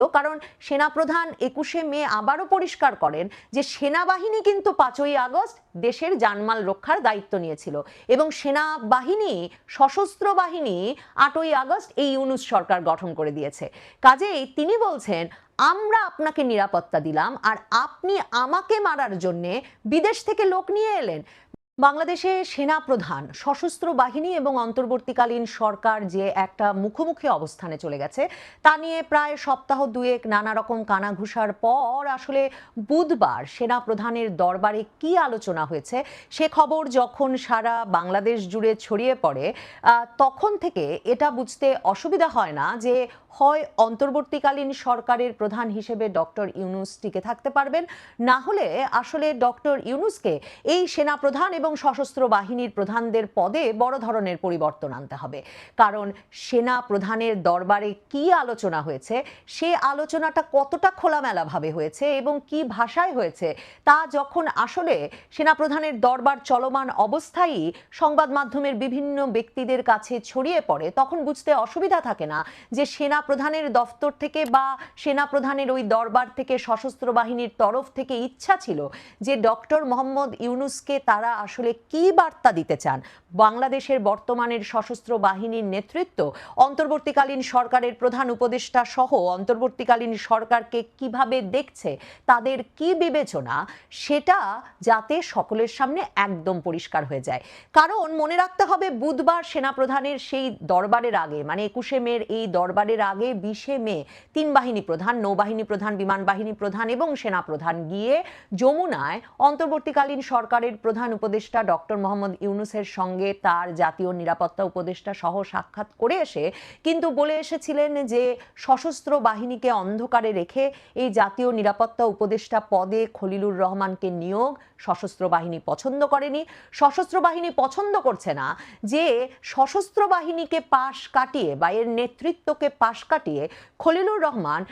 কারণ সেনাপ্রধান একুশে মে আবারও পরিষ্কার করেন যে সেনাবাহিনী কিন্তু পাঁচই আগস্ট দেশের জানমাল রক্ষার দায়িত্ব নিয়েছিল এবং সেনাবাহিনী, সশস্ত্র বাহিনী আটই আগস্ট এই ইউনুস সরকার গঠন করে দিয়েছে। কাজেই তিনি বলছেন, আমরা আপনাকে নিরাপত্তা দিলাম আর আপনি আমাকে মারার জন্যে বিদেশ থেকে লোক নিয়ে এলেন। বাংলাদেশে সেনা প্রধান, সশস্ত্র বাহিনী এবং অন্তর্বর্তীকালীন সরকার যে একটা মুখোমুখি অবস্থানে চলে গেছে, তা নিয়ে প্রায় সপ্তাহ দুয়েক নানা রকম কানাঘুষার পর আসলে বুধবার সেনা প্রধানের দরবারে কি আলোচনা হয়েছে, সে খবর যখন সারা বাংলাদেশ জুড়ে ছড়িয়ে পড়ে তখন থেকে এটা বুঝতে অসুবিধা হয় না যে হয় অন্তর্বর্তীকালীন সরকারের প্রধান হিসেবে ডক্টর ইউনুস টিকে থাকতে পারবেন। না হলে আসলে ডক্টর ইউনুসকে এই সেনা প্রধান এবং সশস্ত্র বাহিনীর প্রধানদের পদে বড় ধরনের পরিবর্তন আনতে হবে। কারণ সেনা প্রধানের দরবারে কি আলোচনা হয়েছে, সে আলোচনাটা কতটা খোলামেলাভাবে হয়েছে এবং কি ভাষায় হয়েছে, তা যখন আসলে সেনা প্রধানের দরবার চলমান অবস্থায় সংবাদ মাধ্যমের বিভিন্ন ব্যক্তিদের কাছে ছড়িয়ে পড়ে, তখন বুঝতে অসুবিধা থাকে না যে সেনা প্রধানের দফতর থেকে বা সেনা প্রধানের ওই দরবার থেকে সশস্ত্র বাহিনীর তরফ থেকে ইচ্ছা ছিল যে ডক্টর মোহাম্মদ ইউনুসকে তারা আসলে কি বার্তা দিতে চান? বাংলাদেশের বর্তমানের সশস্ত্র বাহিনীর নেতৃত্ব, অন্তর্বর্তীকালীন সরকারের প্রধান উপদেষ্টা সহ অন্তর্বর্তীকালীন সরকারকে কীভাবে দেখছে? তাদের কি বিবেচনা? সেটা যাতে সকলের সামনে একদম পরিষ্কার হয়ে যায়। কারণ মনে রাখতে হবে, বুধবার সেনাপ্রধানের সেই দরবারের আগে মানে একুশে মের এই দরবারের আগে বিশে মে তিন বাহিনী প্রধান নৌবাহিনী প্রধান, বিমান বাহিনী প্রধান এবং সেনা প্রধান গিয়ে যমুনায় অন্তর্বর্তীকালীন সরকারের প্রধান উপদেষ্টা ডক্টর মোহাম্মদ ইউনুসের সঙ্গে তার জাতীয় নিরাপত্তা উপদেষ্টা সহ সাক্ষাৎ করে এসে কিন্তু বলে এসেছিলেন যে সশস্ত্র বাহিনীকে অন্ধকারে রেখে এই জাতীয় নিরাপত্তা উপদেষ্টা পদে খলিলুর রহমানকে নিয়োগ সশস্ত্র বাহিনী পছন্দ করেনি। সশস্ত্র বাহিনী পছন্দ করছে না যে সশস্ত্র বাহিনীকে পাশ কাটিয়ে বা এর নেতৃত্বকে পাশ কাটিয়ে খলিলুর রহমান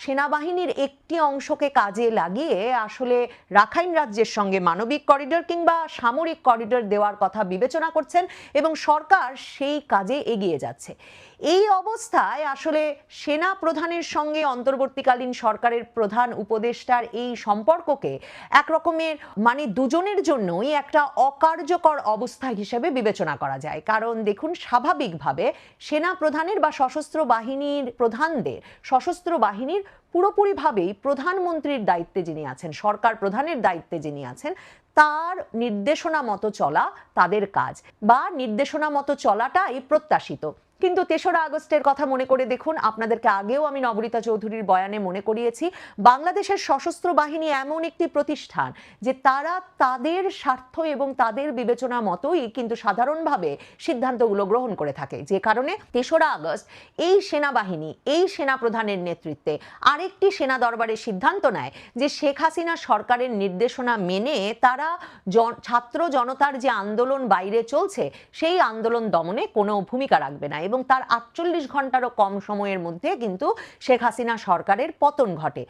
সেনাবাহিনীর একটি অংশকে কাজে লাগিয়ে আসলে রাখাইন রাজ্যের সঙ্গে মানবিক করিডোর কিংবা সামরিক করিডোর দেওয়ার কথা বিবেচনা করছেন এবং সরকার সেই কাজে এগিয়ে যাচ্ছে। এই অবস্থায় আসলে সেনা প্রধানের সঙ্গে অন্তর্বর্তীকালীন সরকারের প্রধান উপদেষ্টার এই সম্পর্ককে এক রকমের মানে দুজনের জন্যই একটা অকার্যকর অবস্থা হিসেবে বিবেচনা করা যায়। কারণ দেখুন, স্বাভাবিকভাবে সেনা প্রধানের বা সশস্ত্র বাহিনীর প্রধানদের, সশস্ত্র বাহিনীর পুরোপুরিভাবেই প্রধানমন্ত্রীর দায়িত্বে যিনি আছেন, সরকার প্রধানের দায়িত্বে যিনি আছেন, তার নির্দেশনা মতো চলা তাদের কাজ বা নির্দেশনা মতো চলাটাই প্রত্যাশিত। কিন্তু তেসরা আগস্টের কথা মনে করে দেখুন, আপনাদেরকে আগেও আমি নবরীতা চৌধুরীর বয়ানে মনে করিয়েছি, বাংলাদেশের সশস্ত্র বাহিনী এমন একটি প্রতিষ্ঠান যে তারা তাদের স্বার্থ এবং তাদের বিবেচনা মতোই কিন্তু সাধারণভাবে সিদ্ধান্তগুলো গ্রহণ করে থাকে। যে কারণে তেসরা আগস্ট এই সেনাবাহিনী, এই সেনা প্রধানের নেতৃত্বে আরেকটি সেনা দরবারের সিদ্ধান্ত নেয় যে শেখ হাসিনা সরকারের নির্দেশনা মেনে তারা ছাত্র জনতার যে আন্দোলন বাইরে চলছে, সেই আন্দোলন দমনে কোনো ভূমিকা রাখবে না। এবং তার আটচল্লিশ ঘন্টারও কম সময়ের মধ্যে কিন্তু শেখ হাসিনা সরকারের পতন ঘটে।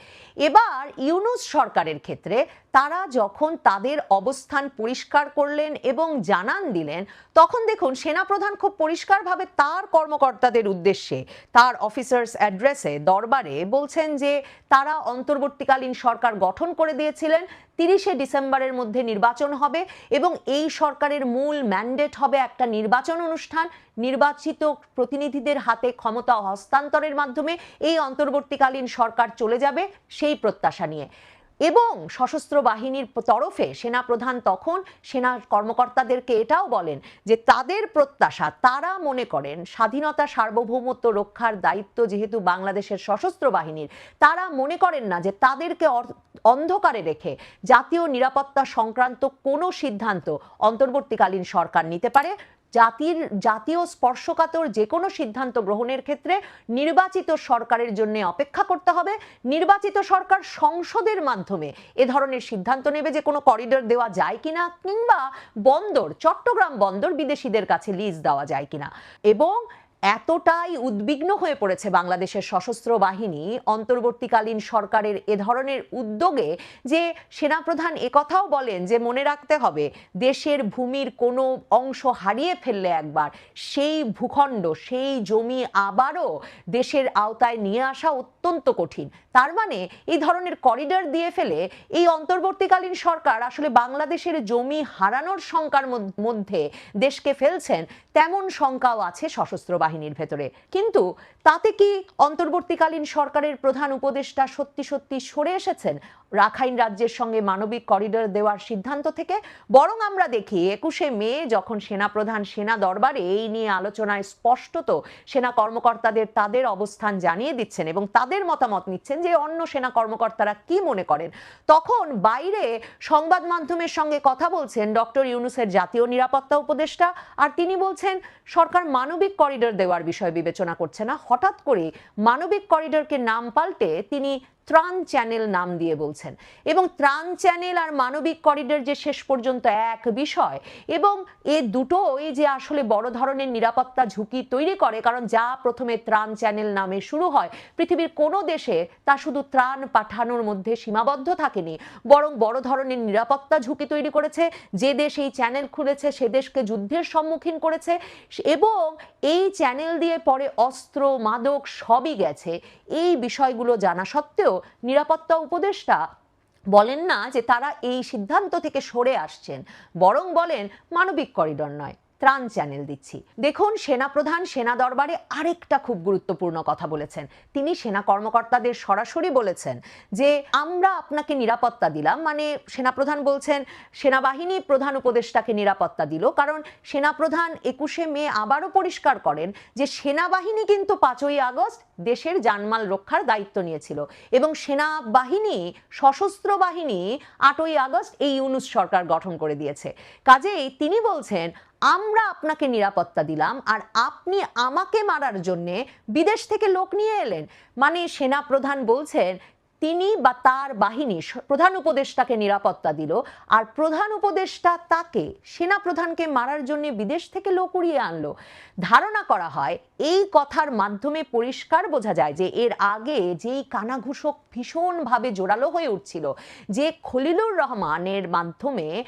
এবার ইউনুস সরকারের ক্ষেত্রে তারা যখন তাদের অবস্থান পরিষ্কার করলেন এবং জানান দিলেন, তখন দেখুন সেনাপ্রধান খুব পরিষ্কারভাবে তার কর্মকর্তাদের উদ্দেশ্যে, তার অফিসার্স অ্যাড্রেসে, দরবারে বলছেন যে তারা অন্তর্বর্তীকালীন সরকার গঠন করে দিয়েছিলেন তিরিশে ডিসেম্বরের মধ্যে নির্বাচন হবে এবং এই সরকারের মূল ম্যান্ডেট হবে একটা নির্বাচন অনুষ্ঠান। নির্বাচিত প্রতিনিধিদের হাতে ক্ষমতা হস্তান্তরের মাধ্যমে এই অন্তর্বর্তীকালীন সরকার চলে যাবে সেই প্রত্যাশা নিয়ে। এবং সশস্ত্র বাহিনীর তরফে সেনা প্রধান তখন সেনা কর্মকর্তাদেরকে এটাও বলেন যে তাদের প্রত্যাশা, তারা মনে করেন স্বাধীনতা সার্বভৌমত্ব রক্ষার দায়িত্ব যেহেতু বাংলাদেশের সশস্ত্র বাহিনীর, তারা মনে করেন না যে তাদেরকে অন্ধকারে রেখে জাতীয় নিরাপত্তা সংক্রান্ত কোনো সিদ্ধান্ত অন্তর্বর্তীকালীন সরকার নিতে পারে। জাতির, জাতীয় স্পর্শকাতর যে কোনো সিদ্ধান্ত গ্রহণের ক্ষেত্রে নির্বাচিত সরকারের জন্য অপেক্ষা করতে হবে। নির্বাচিত সরকার সংসদের মাধ্যমে এ ধরনের সিদ্ধান্ত নেবে যে কোনো করিডোর দেওয়া যায় কিনা কিংবা বন্দর, চট্টগ্রাম বন্দর বিদেশিদের কাছে লিজ দেওয়া যায় কিনা। এবং এতটাই উদ্বিগ্ন হয়ে পড়েছে বাংলাদেশের সশস্ত্র বাহিনী অন্তর্বর্তীকালীন সরকারের এ ধরনের উদ্যোগে যে সেনাপ্রধান একথাও বলেন যে মনে রাখতে হবে, দেশের ভূমির কোনো অংশ হারিয়ে ফেললে একবার, সেই ভূখণ্ড, সেই জমি আবারও দেশের আওতায় নিয়ে আসা অত্যন্ত কঠিন। তার মানে এই ধরনের করিডর দিয়ে ফেলে এই অন্তর্বর্তীকালীন সরকার আসলে বাংলাদেশের জমি হারানোর শঙ্কার মধ্য- মধ্যে দেশকে ফেলছেন তেমন শঙ্কাও আছে সশস্ত্র বাহিনীর ভেতরে। কিন্তু তাতে কি অন্তর্বর্তীকালীন সরকারের প্রধান উপদেষ্টা সত্যি সত্যি সরে এসেছেন? রাখাইন রাজ্যের সঙ্গে মানবিক করিডর দেওয়ার সিদ্ধান্ত থেকে বরং আমরা দেখি একুশে মে যখন সেনাপ্রধান সেনা দরবারে এই নিয়ে আলোচনায় স্পষ্টত সেনা কর্মকর্তাদের তাদের অবস্থান জানিয়ে দিচ্ছেন এবং তাদের মতামত নিচ্ছেন যে অন্য সেনা কর্মকর্তারা কি মনে করেন। তখন বাইরে সংবাদ মাধ্যমের সঙ্গে কথা বলছেন ডক্টর ইউনুসের জাতীয় নিরাপত্তা উপদেষ্টা আর তিনি বলছেন, সরকার মানবিক করিডর দেওয়ার বিষয় বিবেচনা করছে না। হঠাৎ করে মানবিক করিডরকে নাম পাল্টে তিনি ত্রাণ চ্যানেল নাম দিয়ে বলছেন। এবং ত্রাণ চ্যানেল আর মানবিক করিডর যে শেষ পর্যন্ত এক বিষয়, এবং এ দুটোই যে আসলে বড় ধরনের নিরাপত্তা ঝুঁকি তৈরি করে, কারণ যা প্রথমে ত্রাণ চ্যানেল নামে শুরু হয়, পৃথিবীর কোনো দেশে তা শুধু ত্রাণ পাঠানোর মধ্যে সীমাবদ্ধ থাকেনি, বরং বড় ধরনের নিরাপত্তা ঝুঁকি তৈরি করেছে। যে দেশ এই চ্যানেল খুলেছে, সে দেশকে যুদ্ধের সম্মুখীন করেছে, এবং এই চ্যানেল দিয়ে পরে অস্ত্র, মাদক সবই গেছে। এই বিষয়গুলো জানা সত্ত্বেও নিরাপত্তা উপদেষ্টা বলেন না যে তারা এই সিদ্ধান্ত থেকে সরে আসছেন, বরং বলেন মানবিক করিডর নয়, ত্রাণ চ্যানেল দিচ্ছি। দেখুন সেনাপ্রধান সেনা দরবারে আরেকটা খুব গুরুত্বপূর্ণ কথা বলেছেন। তিনি সেনা কর্মকর্তাদের সরাসরি বলেছেন যে, আমরা আপনাকে নিরাপত্তা দিলাম। মানে সেনাপ্রধান বলছেন, সেনাবাহিনী প্রধান উপদেষ্টাকে নিরাপত্তা দিল। কারণ সেনাপ্রধান একুশে মে আবারও পরিষ্কার করেন যে, সেনাবাহিনী কিন্তু পাঁচই আগস্ট দেশের জানমাল রক্ষার দায়িত্ব নিয়েছিল এবং সেনাবাহিনী, সশস্ত্র বাহিনী আটই আগস্ট এই ইউনুস সরকার গঠন করে দিয়েছে। কাজেই তিনি বলছেন, আমরা আপনাকে নিরাপত্তা দিলাম আর আপনি আমাকে মারার জন্যে বিদেশ থেকে লোক নিয়ে এলেন। মানে সেনা প্রধান বলছেন তিনি বা তার বাহিনী প্রধান উপদেষ্টাকে নিরাপত্তা দিল, আর প্রধান উপদেষ্টা তাকে, সেনা প্রধানকে মারার জন্য বিদেশ থেকে লোক উড়িয়ে আনলো। ধারণা করা হয়, এই কথার মাধ্যমে পরিষ্কার বোঝা যায় যে এর আগে যেই কানাঘুষক ভীষণভাবে জোরালো হয়ে উঠছিল, যে খলিলুর রহমানের মাধ্যমে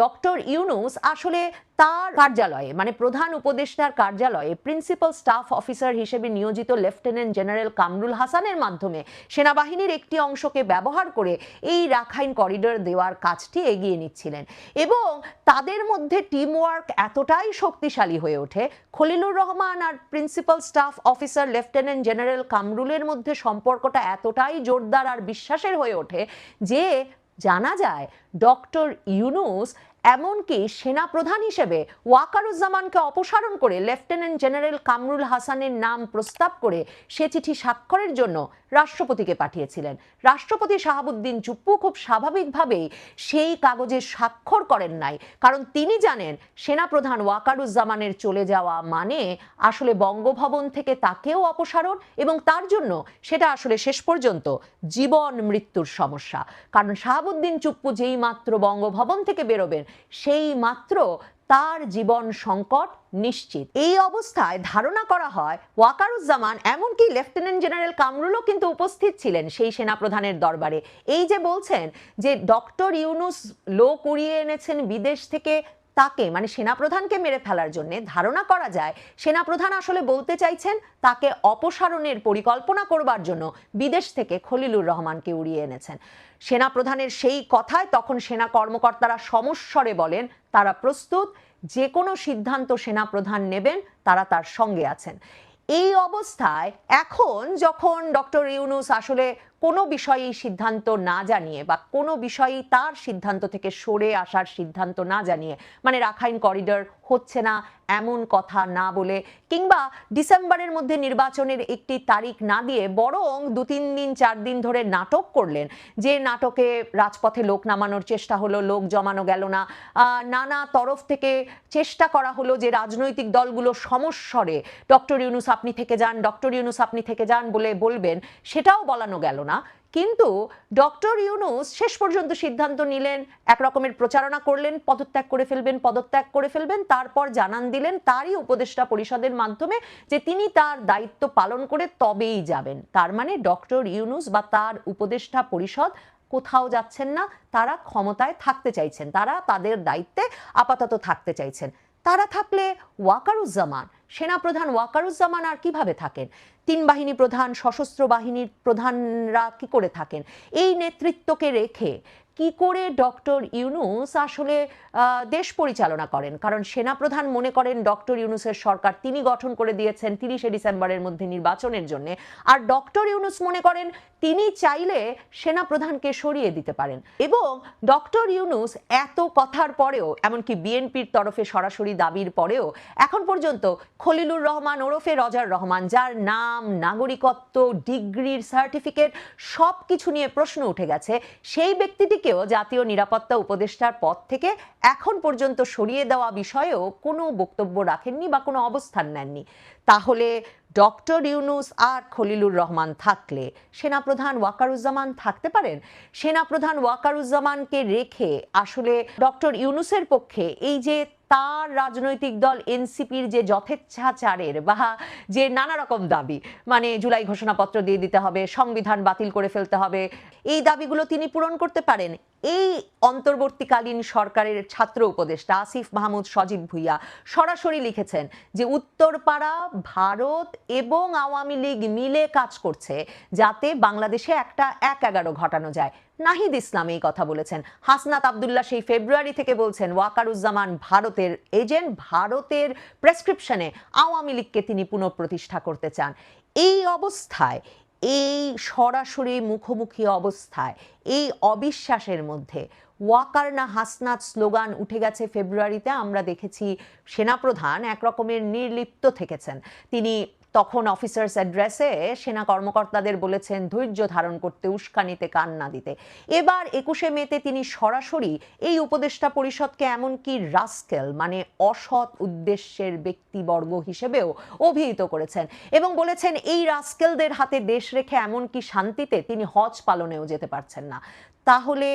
ডক্টর ইউনুস আসলে তার কার্যালয়ে মানে প্রধান উপদেষ্টার কার্যালয়ে প্রিন্সিপাল স্টাফ অফিসার হিসেবে নিয়োজিত লেফটেন্যান্ট জেনারেল কামরুল হাসানের মাধ্যমে সেনাবাহিনীর একটি অংশকে ব্যবহার করে এই রাখাইন করিডর দেওয়ার কাজটি এগিয়ে নিচ্ছিলেন। এবং তাদের মধ্যে টিম ওয়ার্ক এতটাই শক্তিশালী হয়ে ওঠে, খলিলুর রহমান আর principal staff officer lieutenant general কামরুলের মধ্যে সম্পর্কটা এতটাই জোরদার আর বিশ্বাসের হয়ে ওঠে যে জানা যায় ডক্টর ইউনুস এমনকি সেনা প্রধান হিসেবে ওয়াকারুজ্জামানকে অপসারণ করে লেফটেন্যান্ট জেনারেল কামরুল হাসানের নাম প্রস্তাব করে সে চিঠি স্বাক্ষরের জন্য রাষ্ট্রপতিকে পাঠিয়েছিলেন। রাষ্ট্রপতি শাহাবুদ্দিন চুপ্পু খুব স্বাভাবিকভাবেই সেই কাগজে স্বাক্ষর করেন নাই। কারণ তিনি জানেন সেনাপ্রধান ওয়াকারুজ্জামানের চলে যাওয়া মানে আসলে বঙ্গভবন থেকে তাকেও অপসারণ এবং তার জন্য সেটা আসলে শেষ পর্যন্ত জীবন মৃত্যুর সমস্যা। কারণ শাহাবুদ্দিন চুপ্পু যেই মাত্র বঙ্গভবন থেকে বেরোবেন সেই মাত্র তার জীবন সংকট নিশ্চিত। এই অবস্থায় ধারণা করা হয় ওয়াকারুজ্জামান এমনকি লেফটেন্যান্ট জেনারেল কামরুলও কিন্তু উপস্থিত ছিলেন সেই সেনাপ্রধানের দরবারে। এই যে বলছেন যে ডক্টর ইউনুস লো কুড়িয়ে এনেছেন বিদেশ থেকে তাকে মানে সেনাপ্রধানকে মেরে ফেলার জন্য ধারণা করা যায়, সেনাপ্রধান আসলে বলতে চাইছেন তাকে অপসারণের পরিকল্পনা করবার জন্য বিদেশ থেকে খলিলুর রহমানকে উড়িয়ে এনেছেন। সেনাপ্রধানের সেই কথায় তখন সেনা কর্মকর্তারা সমস্বরে বলেন, তারা প্রস্তুত, যে কোনো সিদ্ধান্ত সেনাপ্রধান নেবেন, তারা তার সঙ্গে আছেন। এই অবস্থায় এখন যখন ডক্টর ইউনুস আসলে কোনো বিষয়েই সিদ্ধান্ত না জানিয়ে বা কোনো বিষয়েই তার সিদ্ধান্ত থেকে সরে আসার সিদ্ধান্ত না জানিয়ে মানে রাখাইন করিডর হচ্ছে না এমন কথা না বলে, কিংবা ডিসেম্বরের মধ্যে নির্বাচনের একটি তারিখ না দিয়ে বরং দু, তিন দিন, চার দিন ধরে নাটক করলেন, যে নাটকে রাজপথে লোক নামানোর চেষ্টা হলো, লোক জমানো গেল না নানা তরফ থেকে চেষ্টা করা হলো যে রাজনৈতিক দলগুলো সমস্বরে, ডক্টর ইউনুস আপনি থেকে যান, ডক্টর ইউনুস আপনি থেকে যান বলে বলবেন, সেটাও বলানো গেল না কিন্তু ডক্টর ইউনুস শেষ পর্যন্ত সিদ্ধান্ত নিলেন এক রকমের প্রচারণা করলেন, পদত্যাগ করে ফেলবেন, পদত্যাগ করে ফেলবেন, তারপর জানান দিলেন তারই উপদেষ্টা পরিষদের মাধ্যমে যে তিনি তার দায়িত্ব পালন করে তবেই যাবেন। তার মানে ডক্টর ইউনুস বা তার উপদেষ্টা পরিষদ কোথাও যাচ্ছেন না, তারা ক্ষমতায় থাকতে চাইছেন, তারা তাদের দায়িত্বে আপাতত থাকতে চাইছেন। তারা থাকলে ওয়াকারুজ্জামান, সেনাপ্রধান ওয়াকারুজ্জামান আর কীভাবে থাকেন? তিন বাহিনী প্রধান, সশস্ত্র বাহিনীর প্রধানরা কি করে থাকেন? এই নেতৃত্বকে রেখে কি করে ডক্টর ইউনুস আসলে দেশ পরিচালনা করেন? কারণ সেনাপ্রধান মনে করেন ডক্টর ইউনুসের সরকার তিনি গঠন করে দিয়েছেন তিরিশে ডিসেম্বরের মধ্যে নির্বাচনের জন্য। আর ডক্টর ইউনুস মনে করেন তিনি চাইলে সেনাপ্রধানকে সরিয়ে দিতে পারেন। এবং ডক্টর ইউনুস এত কথার পরেও, এমনকি বিএনপির তরফে সরাসরি দাবির পরেও, এখন পর্যন্ত খলিলুর রহমান, ওরফে রজার রহমান, যার নাম, নাগরিকত্ব, ডিগ্রির সার্টিফিকেট সব কিছু নিয়ে প্রশ্ন উঠে গেছে। সেই ব্যক্তিটিকেও জাতীয় নিরাপত্তা উপদেষ্টার পদ থেকে এখন পর্যন্ত সরিয়ে দেওয়া বিষয়েও কোনো বক্তব্য রাখেননি বা কোনো অবস্থান নেননি। তাহলে ডক্টর ইউনুস আর খলিলুর রহমান থাকলে সেনাপ্রধান ওয়াকারুজ্জামান থাকতে পারেন? সেনাপ্রধান ওয়াকারুজ্জামানকে রেখে আসলে ডক্টর ইউনুসের পক্ষে এই যে তার রাজনৈতিক দল এনসিপির যে যথেচ্ছাচারের বা যে নানা রকম দাবি মানে জুলাই ঘোষণাপত্র দিয়ে দিতে হবে, সংবিধান বাতিল করে ফেলতে হবে, এই দাবিগুলো তিনি পূরণ করতে পারেন? এই অন্তর্বর্তীকালীন সরকারের ছাত্র উপদেষ্টা আসিফ মাহমুদ সজীব ভুইয়া সরাসরি লিখেছেন যে উত্তরপাড়া, ভারত এবং আওয়ামী লীগ মিলে কাজ করছে যাতে বাংলাদেশে একটা এক এগারো ঘটানো যায়। নাহিদ ইসলাম এই কথা বলেছেন। হাসনাত আবদুল্লাহ সেই ফেব্রুয়ারি থেকে বলছেন, ওয়াকারুজ্জামান ভারতের এজেন্ট, ভারতের প্রেসক্রিপশনে আওয়ামী লীগকে তিনি পুনঃপ্রতিষ্ঠা করতে চান। এই অবস্থায় এই সরাসরি মুখোমুখি অবস্থায়, এই অবিশ্বাসের মধ্যে ওয়াকার না হাসনাত স্লোগান উঠে গেছে ফেব্রুয়ারিতে। আমরা দেখেছি সেনাপ্রধান এক রকমের নির্লিপ্ত থেকেছেন। তিনি তখন অফিসার্স অ্যাড্রেসে সেনা কর্মকর্তাদের বলেছেন, ধৈর্য ধারণ করতে উস্কানিতে কান না দিতে। এবার একুশে মেতে তিনি সরাসরি এই উপদেষ্টা পরিষদকে এমনকি রাস্কেল মানে অসৎ উদ্দেশ্যের ব্যক্তিবর্গ হিসেবেও অভিহিত করেছেন এবং বলেছেন, এই রাস্কেলদের হাতে দেশ রেখে এমনকি শান্তিতে তিনি হজ পালনেও যেতে পারছেন না। তাহলে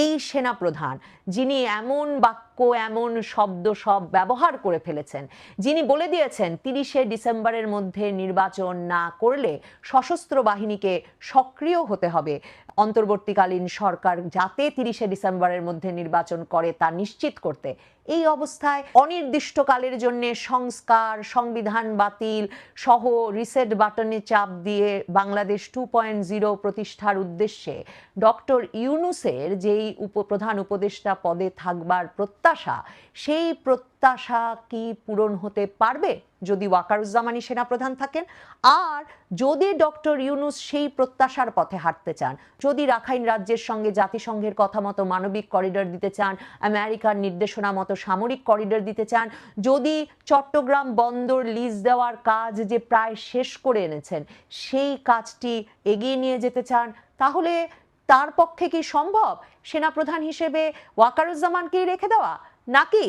এই সেনাপ্রধান, যিনি এমন বাক্য, এমন শব্দ সব ব্যবহার করে ফেলেছেন, যিনি বলে দিয়েছেন তিরিশে ডিসেম্বরের মধ্যে নির্বাচন না করলে সশস্ত্র বাহিনীকে সক্রিয় হতে হবে। অন্তর্বর্তীকালীন সরকার যাতে তিরিশে ডিসেম্বরের মধ্যে নির্বাচন করে তা নিশ্চিত করতে এই অবস্থায় অনির্দিষ্টকালের জন্য সংস্কার, সংবিধান বাতিল সহ রিসেট বাটনে চাপ দিয়ে বাংলাদেশ টু পয়েন্ট জিরো প্রতিষ্ঠার উদ্দেশ্যে ডক্টর ইউনুসের যেই উপপ্রধান উপদেষ্টা পদে থাকবার প্রত্যাশা, সেই প্রত্যাশা কি পূরণ হতে পারবে? যদি ওয়াকারুজ্জামানি সেনাপ্রধান থাকেন, আর যদি ডক্টর ইউনুস সেই প্রত্যাশার পথে হাঁটতে চান, যদি রাখাইন রাজ্যের সঙ্গে জাতিসংঘের কথা মতো মানবিক করিডর দিতে চান, আমেরিকার নির্দেশনা মতো সামরিক করিডর দিতে চান, যদি চট্টগ্রাম বন্দর লিজ দেওয়ার কাজ যে প্রায় শেষ করে এনেছেন, সেই কাজটি এগিয়ে নিয়ে যেতে চান, তাহলে তার পক্ষে কি সম্ভব? সেনাপ্রধান হিসেবে ওয়াকারুজ্জামানকেই রেখে দেওয়া? নাকি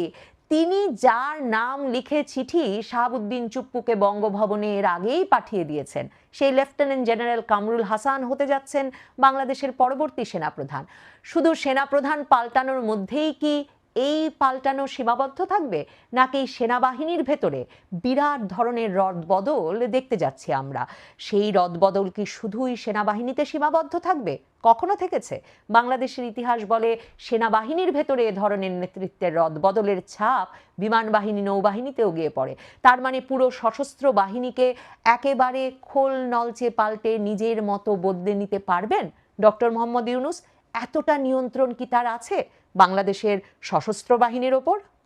তিনি যার নাম লিখে চিঠি শাহাবুদ্দিন চুপ্পুকে বঙ্গভবনে এর আগেই পাঠিয়ে দিয়েছেন। সেই লেফটেন্যান্ট জেনারেল কামরুল হাসান হতে যাচ্ছেন বাংলাদেশের পরবর্তী সেনাপ্রধান। শুধু সেনাপ্রধান পাল্টানোর মধ্যেই কি এই পাল্টানো সীমাবদ্ধ থাকবে নাকি সেনাবাহিনীর ভেতরে বিরাট ধরনের রদবদল দেখতে যাচ্ছি আমরা? সেই রদবদল কি শুধুই সেনাবাহিনীতে সীমাবদ্ধ থাকবে? কখনো থেকেছে? বাংলাদেশের ইতিহাস বলে সেনাবাহিনীর ভেতরে এ ধরনের নেতৃত্বের রদবদলের ছাপ বিমান বাহিনী, নৌবাহিনীতেও গিয়ে পড়ে। তার মানে পুরো সশস্ত্র বাহিনীকে একেবারে খোল নলচে পাল্টে নিজের মতো বদলে নিতে পারবেন? ডক্টর মোহাম্মদ ইউনুস, এতটা নিয়ন্ত্রণ কি তার আছে? বাংলাদেশের সশস্ত্র বাহিনীর ওপর